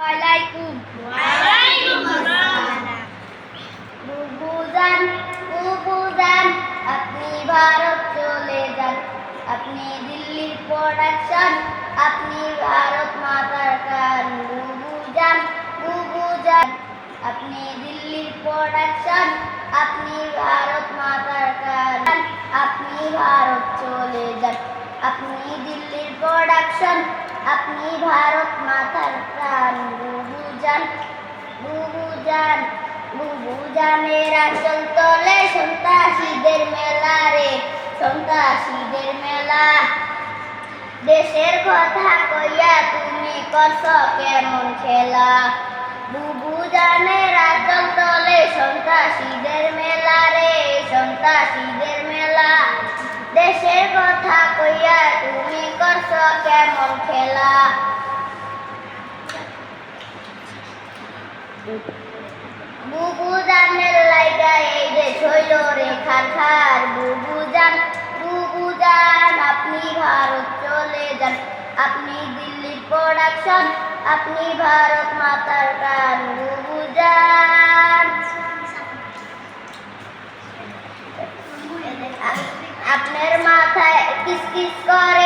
ওয়ালাইকুম বুবুজান বুবুজান আপনি ভারত চলে যান আপনি দিল্লির প্রোডাকশন আপনি ভারত মাতার কান বুবুজান বুবুজান আপনি দিল্লির প্রোডাকশন আপনি ভারত মাতার কান আপনি ভারত চলে যান আপনি দিল্লির প্রোডাকশন আপনি ভারত মাতার প্রাণ বুবুজান বুবুজান বুবুজানের আসল তলে সন্ত্রাসীদের মেলা রে, সন্ত্রাসীদের মেলা। দেশের কথা কইয়া তুমি করছ কেমন খেলা? বুবুজানের আসল তলে সন্ত্রাসীদের মেলা রে, সন্ত্রাসীদের মেলা। দেশের কথা কইয়া তুমি করছ কেমন খেলা? বুবুজানের লাইগা এই যে শৈল রেখার খার বুবুজান বুবুজান, আপনি ভারত চলে যান। আপনি দিল্লি প্রোডাকশন আপনি ভারত মাতার গান বুবুজান। আপনার মাথায় কিস কিস করে